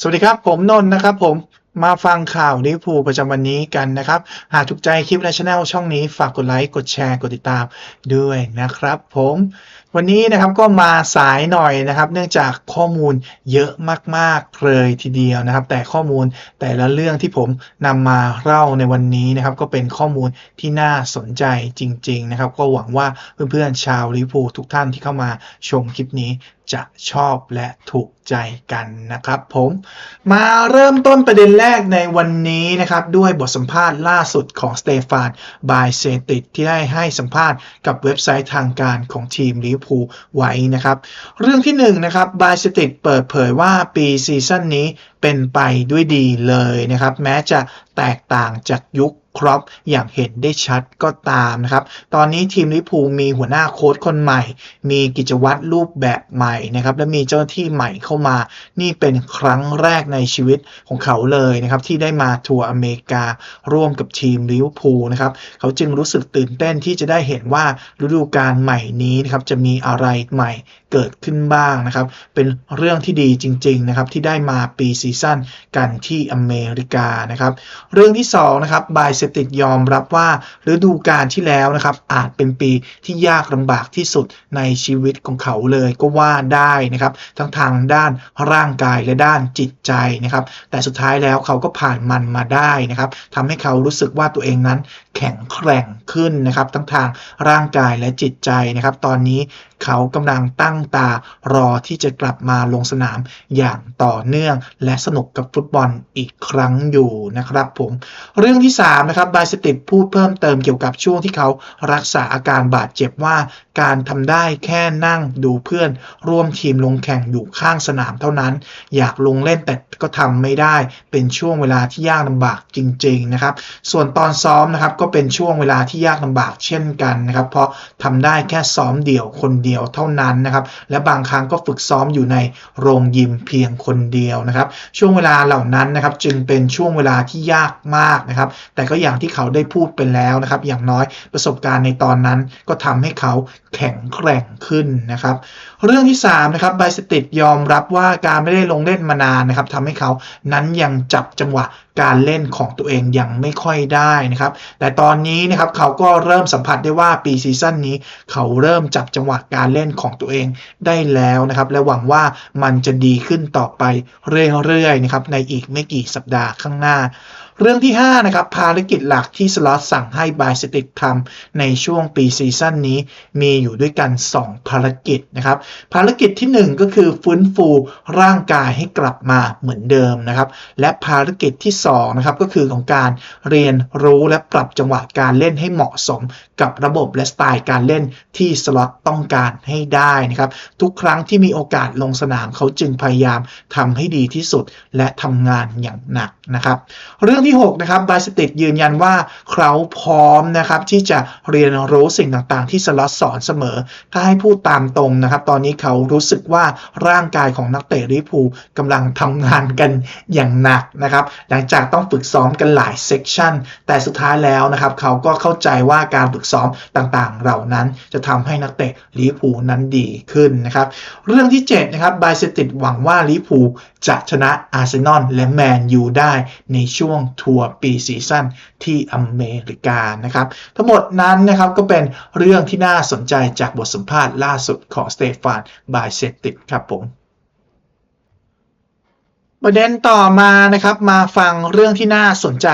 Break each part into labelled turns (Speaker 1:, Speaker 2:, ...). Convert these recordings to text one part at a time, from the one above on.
Speaker 1: สวัสดีครับ ผมนนท์นะครับผมมาฟังข่าวลิเวอร์พูลประจำวันนี้กันนะครับ หากถูกใจคลิปในช anel ช่องนี้ฝากกดไลค์ กดแชร์ กดติดตามด้วยนะครับผมวันนี้นะครับก็มาสายหน่อยนะครับ เนื่องจากข้อมูลเยอะมากๆเลยทีเดียวนะครับ แต่ข้อมูลแต่ละเรื่องที่ผมนำมาเล่าในวันนี้นะครับ ก็เป็นข้อมูลที่น่าสนใจจริง ๆ นะครับ ก็หวังว่าเพื่อนๆชาวลิเวอร์พูลทุกท่านที่เข้ามาชมคลิปนี้ จะชอบและถูกใจกันนะครับผมมาเริ่มต้นประเด็นแรกในวันนี้นะครับด้วยบทสัมภาษณ์ล่าสุดของสเตฟานบายเซติดที่ได้ให้สัมภาษณ์กับเว็บไซต์ทางการของทีมลิเวอร์พูลไว้นะครับ เรื่องที่1นงนะครับบายเซติดเปิดเผยว่าปีซีซั่นนี้ เป็นไปด้วยดีเลยนะครับ แม้จะแตกต่างจากยุคครอปอย่างเห็นได้ชัดก็ตามนะครับ ตอนนี้ทีมลิพูมีหัวหน้าโค้ชคนใหม่ มีกิจวัตรรูปแบบใหม่นะครับ และมีเจ้าหน้าที่ใหม่เข้ามา นี่เป็นครั้งแรกในชีวิตของเขาเลยนะครับ ที่ได้มาทัวร์อเมริการ่วมกับทีมลิเวอร์พูลนะครับ เขาจึงรู้สึกตื่นเต้นที่จะได้เห็นว่าฤดูกาลใหม่นี้นะครับจะมีอะไรใหม่ เกิดขึ้นบ้างนะครับ เป็นเรื่องที่ดีจริงๆนะครับที่ได้มาปีซีซั่นกันที่อเมริกานะครับ เรื่องที่2นะครับบายเซติกยอมรับว่าฤดูกาลที่แล้วนะครับ อาจเป็นปีที่ยากลำบากที่สุดในชีวิตของเขาเลยก็ว่าได้นะครับ ทั้งทางด้านร่างกายและด้านจิตใจนะครับ แต่สุดท้ายแล้วเขาก็ผ่านมันมาได้นะครับทำให้เขารู้สึกว่าตัวเองนั้นแข็งแกร่งขึ้นนะครับ ทั้งทางร่างกายและจิตใจนะครับ ตอนนี้ เขากำลังตั้งตารอที่จะกลับมาลงสนามอย่างต่อเนื่อง และสนุกกับฟุตบอลอีกครั้งอยู่นะครับผมเรื่องที่3นะครับบายสติดพูดเพิ่มเติมเกี่ยวกับช่วงที่เขารักษาอาการบาดเจ็บว่าการทำได้แค่นั่งดูเพื่อน ร่วมทีมลงแข่งอยู่ข้างสนามเท่านั้น อยากลงเล่นแต่ก็ทำไม่ได้เป็นช่วงเวลาที่ยากลำบากจริง ๆนะครับ ส่วนตอนซ้อมนะครับก็เป็นช่วงเวลาที่ยากลำบากเช่นกันนะครับ เพราะทำได้แค่ซ้อมเดี่ยวคนเดียวเท่านั้นนะครับ และบางครั้งก็ฝึกซ้อมอยู่ในโรงยิมเพียงคนเดียวนะครับ ช่วงเวลาเหล่านั้นนะครับจึงเป็นช่วงเวลาที่ยากมากนะครับ แต่ก็อย่างที่เขาได้พูดไปแล้วนะครับ อย่างน้อยประสบการณ์ในตอนนั้นก็ทำให้เขาแข็งแกร่งขึ้นนะครับ เรื่องที่3นะครับไบสติดยอมรับว่าการไม่ได้ลงเล่นมานานนะครับทำให้เขานั้นยังจับจังหวะการเล่นของตัวเองยังไม่ค่อยได้นะครับ แต่ตอนนี้นะครับเขาก็เริ่มสัมผัสได้ว่าปีซีซั่นนี้ เขาเริ่มจับจังหวะการเล่นของตัวเองได้แล้วนะครับ และหวังว่ามันจะดีขึ้นต่อไปเรื่อยๆนะครับในอีกไม่กี่สัปดาห์ข้างหน้า เรื่องที่ 5 นะครับ ภารกิจหลักที่สล็อตสั่งให้บายสติกทำในช่วงปีซีซั่นนี้ มีอยู่ด้วยกัน 2 ภารกิจนะครับ ภารกิจที่ 1 ก็คือฟื้นฟูร่างกายให้กลับมาเหมือนเดิมนะครับ และภารกิจที่2นะครับก็คือของการเรียนรู้และปรับจังหวะการเล่นให้เหมาะสม กับระบบและสไตล์การเล่นที่สล็อตต้องการให้ได้นะครับ ทุกครั้งที่มีโอกาสลงสนามเขาจึงพยายามทำให้ดีที่สุดและทำงานอย่างหนักนะครับ เรื่องที่ 6 นะครับบาสติดยืนยันว่าเขาพร้อมนะครับที่จะเรียนรู้สิ่งต่างๆ ที่สล็อตสอนเสมอ ถ้าให้พูดตามตรงนะครับ ตอนนี้เขารู้สึกว่าร่างกายของนักเตะลิพูกำลังทำงานกันอย่างหนักนะครับ หลังจากต้องฝึกซ้อมกันหลายเซกชันแต่สุดท้ายแล้วนะครับ เขาก็เข้าใจว่าการฝึกซ้อมต่างๆ เหล่านั้นจะทำให้นักเตะลิเวอร์พูนั้นดีขึ้นนะครับ เรื่องที่ 7 นะครับบายสติดหวังว่าลิเวอร์พูจะชนะอาร์เซนอลและแมนยูได้ในช่วงทัวร์ปีซีซั่นที่อเมริกานะครับ ทั้งหมดนั้นนะครับก็เป็นเรื่องที่น่าสนใจจากบทสัมภาษณ์ล่าสุดของสเตฟานบายเซติดครับผม ประเด็นต่อมานะครับมาฟังเรื่องที่น่าสนใจ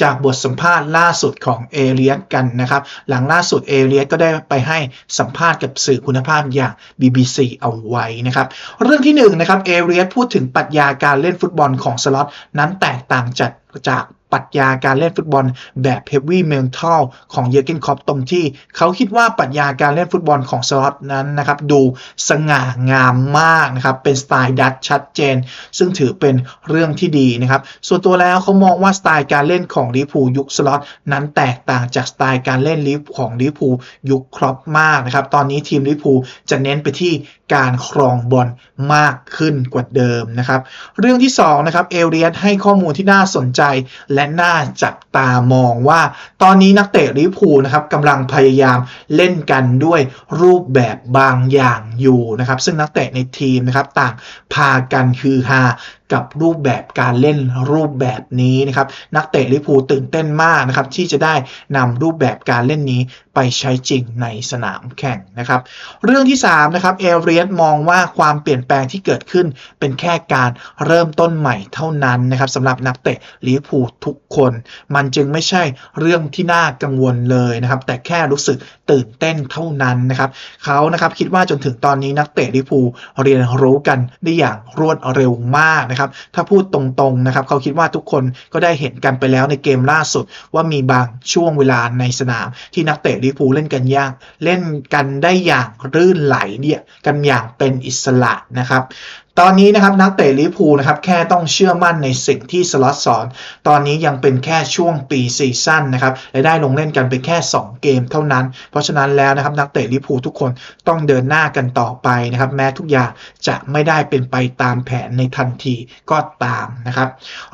Speaker 1: จากบทสัมภาษณ์ล่าสุดของเอเลียสกันนะครับ หลังล่าสุดเอเลียสก็ได้ไปให้สัมภาษณ์กับสื่อคุณภาพอย่าง BBC เอาไว้นะครับ เรื่องที่1นงนะครับเอเลียสพูดถึงปรัชญาการเล่นฟุตบอลของสล็อตนั้นแตกต่างจากจาก ปรัชญาการเล่นฟุตบอลแบบเฮฟวี่เมนทัลของเยอร์เกนคอปตรงที่ เขาคิดว่าปรัชญาการเล่นฟุตบอลของสล็อตนั้นนะครับดูสง่างามมากนะครับเป็นสไตล์ดัตชัดเจน ซึ่งถือเป็นเรื่องที่ดีนะครับส่วนตัวแล้วเขามองว่าสไตล์การเล่นของลิพูยุคสล็อตนั้นแตกต่างจากสไตล์การเล่นลิฟของลิพูยุคครอปมากนะครับตอนนี้ทีมลิพูจะเน้นไปที่การครองบอลมากขึ้นกว่าเดิมนะครับเรื่องที่2นะครับเอเลียสให้ข้อมูลที่น่าสนใจและและน่าจับตามองว่า ตอนนี้นักเตะลิพูนะครับกำลังพยายามเล่นกันด้วยรูปแบบบางอย่างอยู่นะครับ ซึ่งนักเตะในทีมนะครับต่างพากันคือฮา กับรูปแบบการเล่นรูปแบบนี้นะครับ นักเตะลิพูตื่นเต้นมากนะครับ ที่จะได้นำรูปแบบการเล่นนี้ไปใช้จริงในสนามแข่งนะครับ เรื่องที่3นะครับเอเรียสมองว่าความเปลี่ยนแปลงที่เกิดขึ้น เป็นแค่การเริ่มต้นใหม่เท่านั้นนะครับสำหรับนักเตะลิพูทุกคน มันจึงไม่ใช่เรื่องที่น่ากังวลเลยนะครับ แต่แค่รู้สึกตื่นเต้นเท่านั้นนะครับเขานะครับคิดว่าจนถึงตอนนี้นักเตะลิพูเรียนรู้กันได้อย่างรวดเร็วมากนะครับถ้าพูดตรงๆนะครับเขาคิดว่าทุกคนก็ได้เห็นกันไปแล้วในเกมล่าสุด ว่ามีบางช่วงเวลาในสนาม ที่นักเตะลิเวอร์พูลเล่นกันยากเล่นกันได้อย่างรื่นไหลเนี่ยกันอย่างเป็นอิสระนะครับ ตอนนี้นะครับนักเตะลิพูนะครับแค่ต้องเชื่อมั่นในสิ่งที่สล็อตสอน ตอนนี้ยังเป็นแค่ช่วงปีซีซั่นนะครับและได้ลงเล่นกันไปแค่ 2 เกมเท่านั้น เพราะฉะนั้นแล้วนะครับนักเตะลิพูทุกคนต้องเดินหน้ากันต่อไปนะครับแม้ทุกอย่างจะไม่ได้เป็นไปตามแผนในทันทีก็ตามนะครับ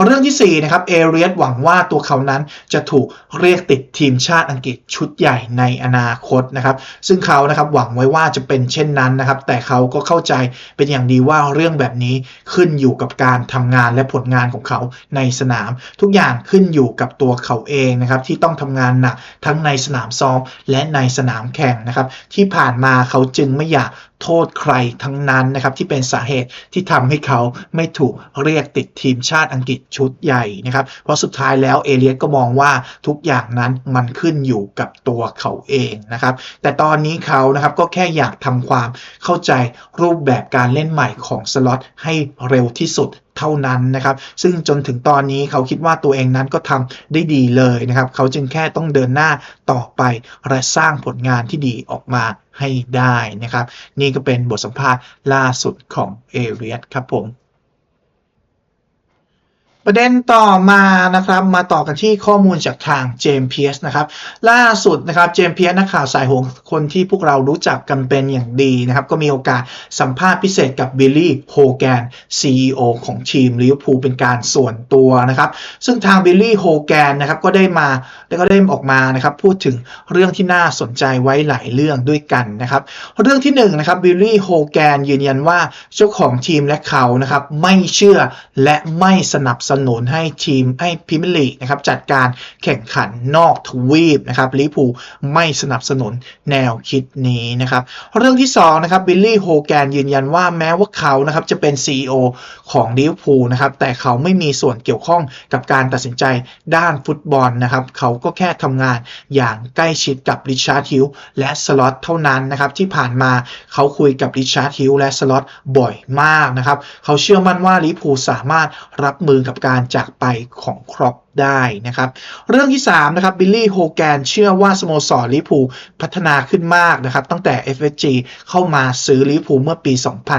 Speaker 1: เรื่องที่4นะครับเอเรียสหวังว่าตัวเขานั้นจะถูกเรียกติดทีมชาติอังกฤษชุดใหญ่ในอนาคตนะครับซึ่งเขานะครับหวังไว้ว่าจะเป็นเช่นนั้นนะครับแต่เขาก็เข้าใจเป็นอย่างดีว่าเรื่องแบบนี้ขึ้นอยู่กับการทำงานและผลงานของเขาในสนาม ทุกอย่างขึ้นอยู่กับตัวเขาเองนะครับที่ต้องทำงานหนักทั้งในสนามซ้อมและในสนามแข่งนะครับที่ผ่านมาเขาจึงไม่อยากโทษใครทั้งนั้นนะครับที่เป็นสาเหตุที่ทำให้เขาไม่ถูกเรียกติดทีมชาติอังกฤษชุดใหญ่นะครับ เพราะสุดท้ายแล้วเอเลียสก็มองว่าทุกอย่างนั้นมันขึ้นอยู่กับตัวเขาเองนะครับ แต่ตอนนี้เขานะครับก็แค่อยากทำความเข้าใจรูปแบบการเล่นใหม่ของสล็อตให้เร็วที่สุดเท่านั้นนะครับ ซึ่งจนถึงตอนนี้เขาคิดว่าตัวเองนั้นก็ทำได้ดีเลยนะครับ เขาจึงแค่ต้องเดินหน้าต่อไปและสร้างผลงานที่ดีออกมา ให้ได้นะครับ นี่ก็เป็นบทสัมภาษณ์ล่าสุดของเอเรียสครับผม ประเด็นต่อมานะครับมาต่อกันที่ข้อมูลจากทางเจมส์เพียสนะครับล่าสุดนะครับเจมส์เพียสนักข่าวสายหงคนที่พวกเรารู้จักกันเป็นอย่างดีนะครับ ก็มีโอกาสสัมภาษณ์พิเศษกับบิลลี่โฮแกน CEO ของทีมลิเวอร์พูลเป็นการส่วนตัวนะครับ ซึ่งทางบิลลี่โฮแกนนะครับก็ได้มาแล้วก็ได้ออกมานะครับพูดถึงเรื่องที่น่าสนใจไว้หลายเรื่องด้วยกันนะครับ เรื่องที่หนึ่งนะครับบิลลี่โฮแกนยืนยันว่าเจ้าของทีมและเขานะครับไม่เชื่อและไม่สนับสนุนให้ทีมให้พรีเมียร์ลีกนะครับจัดการแข่งขันนอกทวีปนะครับลิเวอร์พูไม่สนับสนุนแนวคิดนี้นะครับเรื่องที่สองนะครับบิลลี่โฮแกนยืนยันว่าแม้ว่าเขานะครับจะเป็น CEO ของลิเวอร์พูนะครับแต่เขาไม่มีส่วนเกี่ยวข้องกับการตัดสินใจด้านฟุตบอลนะครับเขาก็แค่ทำงานอย่างใกล้ชิดกับริชาร์ดฮิลและสล็อตเท่านั้นนะครับที่ผ่านมาเขาคุยกับริชาร์ดฮิลและสล็อตบ่อยมากนะครับเขาเชื่อมั่นว่าลิเวอร์พูสามารถรับมือกับการจากไปของครอป ได้นะครับ เรื่องที่3นะครับบิลลี่โฮแกนเชื่อว่าสโมสรลิพูพัฒนาขึ้นมากนะครับ ตั้งแต่ FSG เข้ามาซื้อลิพูเมื่อปี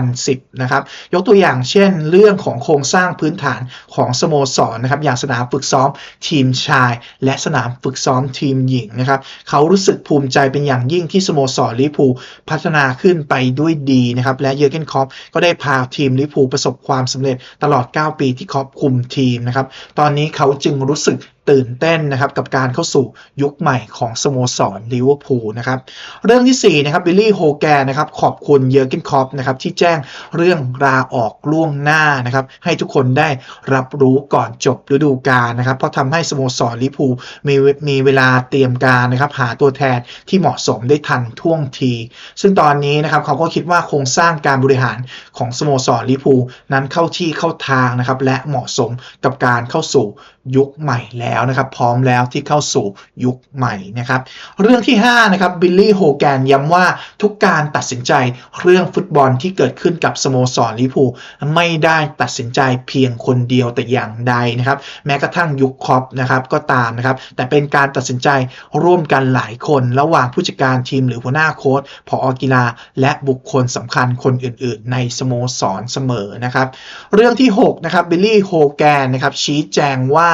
Speaker 1: 2010 นะครับ ยกตัวอย่างเช่น เรื่องของโครงสร้างพื้นฐานของสโมสรนะครับ อย่างสนามฝึกซ้อมทีมชาย และสนามฝึกซ้อมทีมหญิงนะครับ เขารู้สึกภูมิใจเป็นอย่างยิ่งที่สโมสรลิพูพัฒนาขึ้นไปด้วยดีนะครับ และเยอร์เกนคอปก็ได้พาทีมลิพูประสบความสำเร็จตลอด 9 ปีที่คล็อปคุมทีมนะครับ ตอนนี้เขาจึงรู้สึก ตื่นเต้นนะครับกับการเข้าสู่ยุคใหม่ของสโมสรลิเวอร์พูลนะครับเรื่องที่4นะครับบิลลี่โฮแกนนะครับขอบคุณเยอร์เกนคอปนะครับที่แจ้งเรื่องลาออกล่วงหน้านะครับให้ทุกคนได้รับรู้ก่อนจบฤดูกาลนะครับเพราะทำให้สโมสรลิเวอร์พูลมีมีเวลาเตรียมการนะครับหาตัวแทนที่เหมาะสมได้ทันท่วงที ซึ่งตอนนี้นะครับเขาก็คิดว่าโครงสร้างการบริหารของสโมสรลิเวอร์พูลนั้นเข้าที่เข้าทางนะครับและเหมาะสมกับการเข้าสู่ยุคใหม่แล้วแล้วนะครับพร้อมแล้วที่เข้าสู่ยุคใหม่นะครับเรื่องที่5นะครับบิลลี่โฮแกนย้ำว่าทุกการตัดสินใจเรื่องฟุตบอลที่เกิดขึ้นกับสโมสรลิพูไม่ได้ตัดสินใจเพียงคนเดียวแต่อย่างใดนะครับแม้กระทั่งยุคคอปนะครับก็ตามนะครับแต่เป็นการตัดสินใจร่วมกันหลายคนระหว่างผู้จัดการทีมหรือหัวหน้าโค้ชผอกีฬา และบุคคลสำคัญคนอื่น ๆ ในสโมสรเสมอนะครับเรื่องที่6นะครับบิลลี่โฮแกนนะครับชี้แจงว่า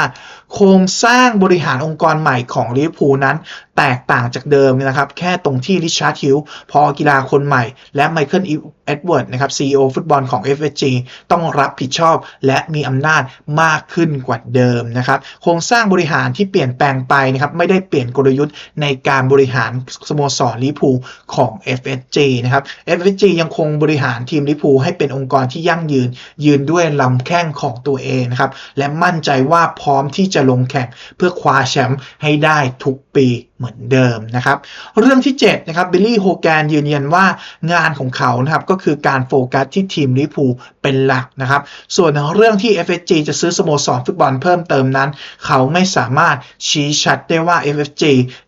Speaker 1: โครงสร้างบริหารองค์กรใหม่ของลิเวอร์พูลนั้นแตกต่างจากเดิมนะครับ แค่ตรงที่ริชาร์ดฮิลพอกีฬาคนใหม่ และไมเคิลเอ็ดเวิร์ดนะครับ CEO ฟุตบอลของ FSG ต้องรับผิดชอบและมีอำนาจมากขึ้นกว่าเดิมนะครับ โครงสร้างบริหารที่เปลี่ยนแปลงไปนะครับ ไม่ได้เปลี่ยนกลยุทธ์ในการบริหารสโมสรลิเวอร์พูของ FSG นะครับ FSG ยังคงบริหารทีมลิพูให้เป็นองค์กรที่ยั่งยืน ยืนด้วยลำแข้งของตัวเองนะครับ และมั่นใจว่าพร้อมที่จะลงแข่งเพื่อคว้าแชมป์ให้ได้ทุกปีเหมือนเดิมนะครับ เรื่องที่7นะครับบิลลี่โฮแกนยืนยันว่างานของเขานะครับก็คือการโฟกัสที่ทีมลิพูเป็นหลักนะครับ ส่วนเรื่องที่ FSG จะซื้อสโมสรฟุตบอลเพิ่มเติมนั้น เขาไม่สามารถชี้ชัดได้ว่า FSG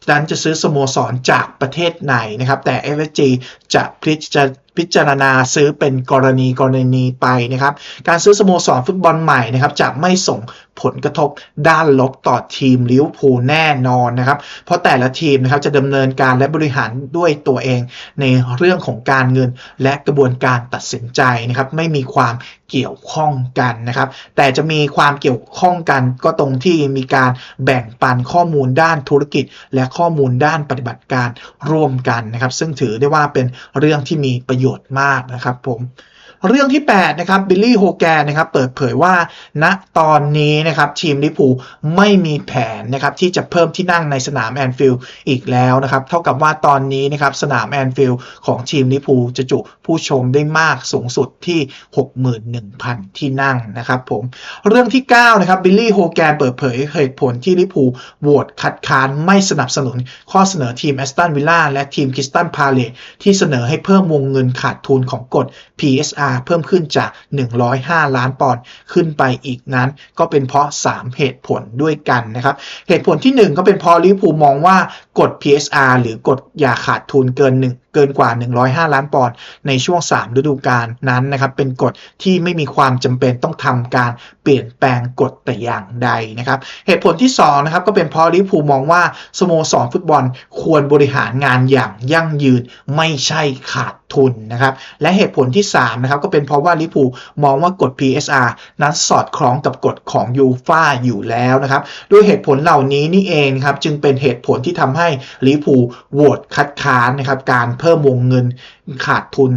Speaker 1: นั้นจะซื้อสโมสรจากประเทศไหนนะครับ แต่ FSG จะพิจารพิจารณาซื้อเป็นกรณีกรณีไปนะครับ การซื้อสโมสรฟุตบอลใหม่นะครับจะไม่ส่ง ผลกระทบด้านลบต่อทีมลิเวอร์พูลแน่นอนนะครับ เพราะแต่ละทีมนะครับจะดำเนินการและบริหารด้วยตัวเองในเรื่องของการเงินและกระบวนการตัดสินใจนะครับ ไม่มีความเกี่ยวข้องกันนะครับ แต่จะมีความเกี่ยวข้องกันก็ตรงที่มีการแบ่งปันข้อมูลด้านธุรกิจ และข้อมูลด้านปฏิบัติการร่วมกันนะครับ ซึ่งถือได้ว่าเป็นเรื่องที่มีประโยชน์มากนะครับผม เรื่องที่ 8 นะครับบิลลี่โฮแกนนะครับเปิดเผยว่า ณตอนนี้นะครับทีมลิเวอร์พูไม่มีแผนนะครับที่จะเพิ่มที่นั่งในสนามแอนฟิลด์อีกแล้วนะครับ เท่ากับว่าตอนนี้นะครับสนามแอนฟิลด์ของทีมลิเวอร์พูจะจุผู้ชมได้มากสูงสุดที่ 61,000 ที่นั่งนะครับผมเรื่องที่ 9 นะครับบิลลี่โฮแกนเปิดเผยเหตุผลที่ลิเวอร์พูโหวตคัดค้านไม่สนับสนุนข้อเสนอทีมแอสตันวิลล่าและทีมคริสตันพาเลตที่เสนอให้เพิ่มวงเงินขาดทุนของกฎ PSR เพิ่มขึ้นจาก 105 ล้านปอนด์ขึ้นไปอีกนั้น ก็เป็นเพราะ 3 เหตุผลด้วยกันนะครับ เหตุผลที่ 1 ก็เป็นเพราะลิเวอร์พูลมองว่า กฎ PSR หรือกฎอย่าขาดทุนเกิน1เกินกว่า 105 ล้านปอนด์ในช่วง 3 ฤดูกาลนั้นนะครับ เป็นกฎที่ไม่มีความจำเป็นต้องทำการเปลี่ยนแปลงกฎแต่อย่างใดนะครับ เหตุผลที่2นะครับก็เป็นเพราะลิพูมองว่าสโมสรฟุตบอลควรบริหารงานอย่างยั่งยืนไม่ใช่ขาดทุนนะครับ และเหตุผลที่3นะครับก็เป็นเพราะว่าลิพูมองว่ากฎ PSR นั้นสอดคล้องกับกฎของยูฟ่าอยู่แล้วนะครับ ด้วยเหตุผลเหล่านี้นี่เองครับจึงเป็นเหตุผลที่ทำให้ลิเวอร์พูโหวตคัดค้านนะครับการเพิ่มวงเงินขาดทุน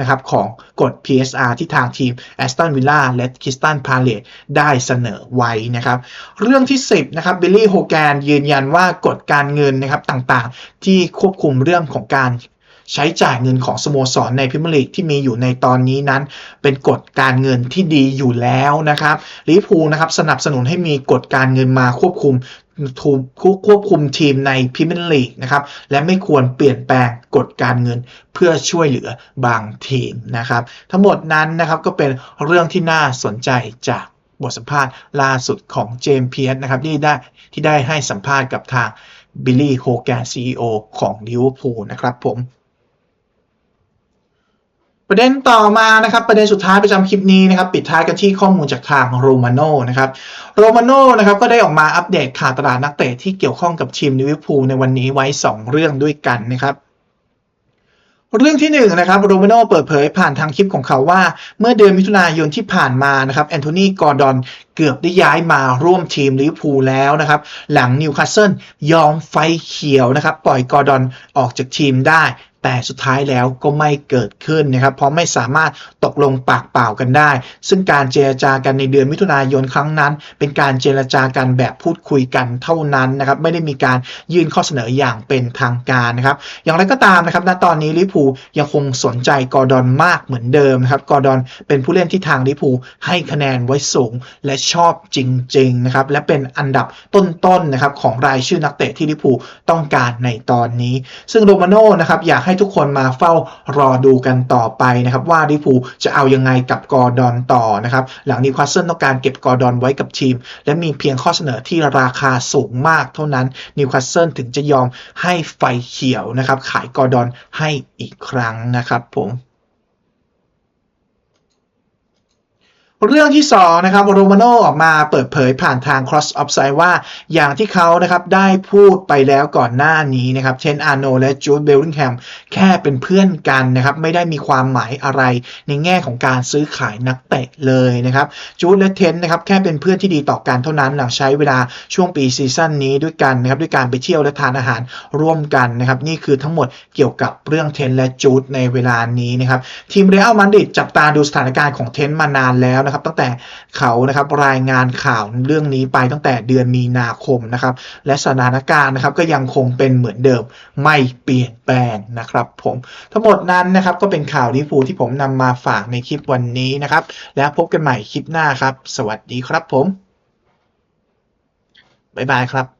Speaker 1: นะครับของกฎ PSR ที่ทางทีม Aston Villa และ Crystal Palace ได้เสนอไว้นะครับ เรื่องที่ 10นะครับบิลลี่โฮแกนยืนยันว่ากฎการเงินนะครับต่างๆ ที่ควบคุมเรื่องของการใช้จ่ายเงินของสโมสรในพรีเมียร์ลีกที่มีอยู่ในตอนนี้นั้น เป็นกฎการเงินที่ดีอยู่แล้วนะครับลิพูนะครับสนับสนุนให้มีกฎการเงินมาควบคุม ถูกควบคุมทีมในพรีเมียร์ลีกนะครับ และไม่ควรเปลี่ยนแปลงกฎการเงินเพื่อช่วยเหลือบางทีมนะครับ ทั้งหมดนั้นนะครับก็เป็นเรื่องที่น่าสนใจจากบทสัมภาษณ์ล่าสุดของเจมส์เพียร์นะครับที่ได้ที่ได้ให้สัมภาษณ์กับทางบิลลี่โฮแกนซีอของลิเวอร์พูลนะครับผม ประเด็นต่อมานะครับประเด็นสุดท้ายประจำคลิปนี้นะครับปิดท้ายกันที่ข้อมูลจากทางโรมาโน่นะครับโรมาโน่นะครับก็ได้ออกมาอัปเดตข่าวตลาดนักเตะที่เกี่ยวข้องกับทีมลิเวอร์พูลในวันนี้ไว้ 2 เรื่องด้วยกันนะครับเรื่องที่1นนะครับโรมาโน่เปิดเผยผ่านทางคลิปของเขาว่า เมื่อเดือนมิถุนายนที่ผ่านมานะครับแอนโทนีกอร์ดอนเกือบได้ย้ายมาร่วมทีมลิเวอร์พูลแล้วนะครับหลังนิวคาสเซิลยอมไฟเขียวนะครับปล่อยกอร์ดอนออกจากทีมได้ แต่สุดท้ายแล้วก็ไม่เกิดขึ้นนะครับ เพราะไม่สามารถตกลงปากเปล่ากันได้ ซึ่งการเจรจากันในเดือนมิถุนายนครั้งนั้น เป็นการเจรจากันแบบพูดคุยกันเท่านั้นนะครับ ไม่ได้มีการยื่นข้อเสนออย่างเป็นทางการนะครับ อย่างไรก็ตามนะครับ ณ ตอนนี้ลิพูยังคงสนใจกอร์ดอนมากเหมือนเดิมนะครับ กอร์ดอนเป็นผู้เล่นที่ทางลิพูให้คะแนนไว้สูงและชอบจริง ๆ นะครับ และเป็นอันดับต้นๆนะครับของรายชื่อนักเตะที่ลิพูต้องการในตอนนี้ ซึ่งโรมาโน่นะครับอยากใให้ทุกคนมาเฝ้ารอดูกันต่อไปนะครับว่าลิฟูจะเอายังไงกับกอร์ดอนต่อนะครับหลังนิวคาสเซิลต้องการเก็บกอร์ดอนไว้กับทีม และมีเพียงข้อเสนอที่ราคาสูงมากเท่านั้นนิวคาสเซิลถึงจะยอมให้ไฟเขียวนะครับขายกอร์ดอนให้อีกครั้งนะครับผม เรื่องที่2นะครับโรมาโนออกมาเปิดเผยผ่านทาง Cross Offside ว่าอย่างที่เขานะครับได้พูดไปแล้วก่อนหน้านี้นะครับเทนอาโนและจูดเบลลิงแฮมแค่เป็นเพื่อนกันนะครับไม่ได้มีความหมายอะไรในแง่ของการซื้อขายนักเตะเลยนะครับจูดและเทนนะครับแค่เป็นเพื่อนที่ดีต่อกันเท่านั้นหลังใช้เวลาช่วงปีซีซั่นนี้ด้วยกันนะครับด้วยการไปเที่ยวและทานอาหารร่วมกันนะครับนี่คือทั้งหมดเกี่ยวกับเรื่องเทนและจูดในเวลานี้นะครับทีมเรอัลมาดริดจับตาดูสถานการณ์ของเทนมานานแล้วนะครับ ตั้งแต่เขานะครับรายงานข่าวเรื่องนี้ไปตั้งแต่เดือนมีนาคมนะครับ และสถานการณ์นะครับก็ยังคงเป็นเหมือนเดิมไม่เปลี่ยนแปลงนะครับ ผมทั้งหมดนั้นนะครับก็เป็นข่าวลิฟูที่ผมนำมาฝากในคลิปวันนี้นะครับ แล้วพบกันใหม่คลิปหน้าครับ สวัสดีครับผมบ๊ายบายครับ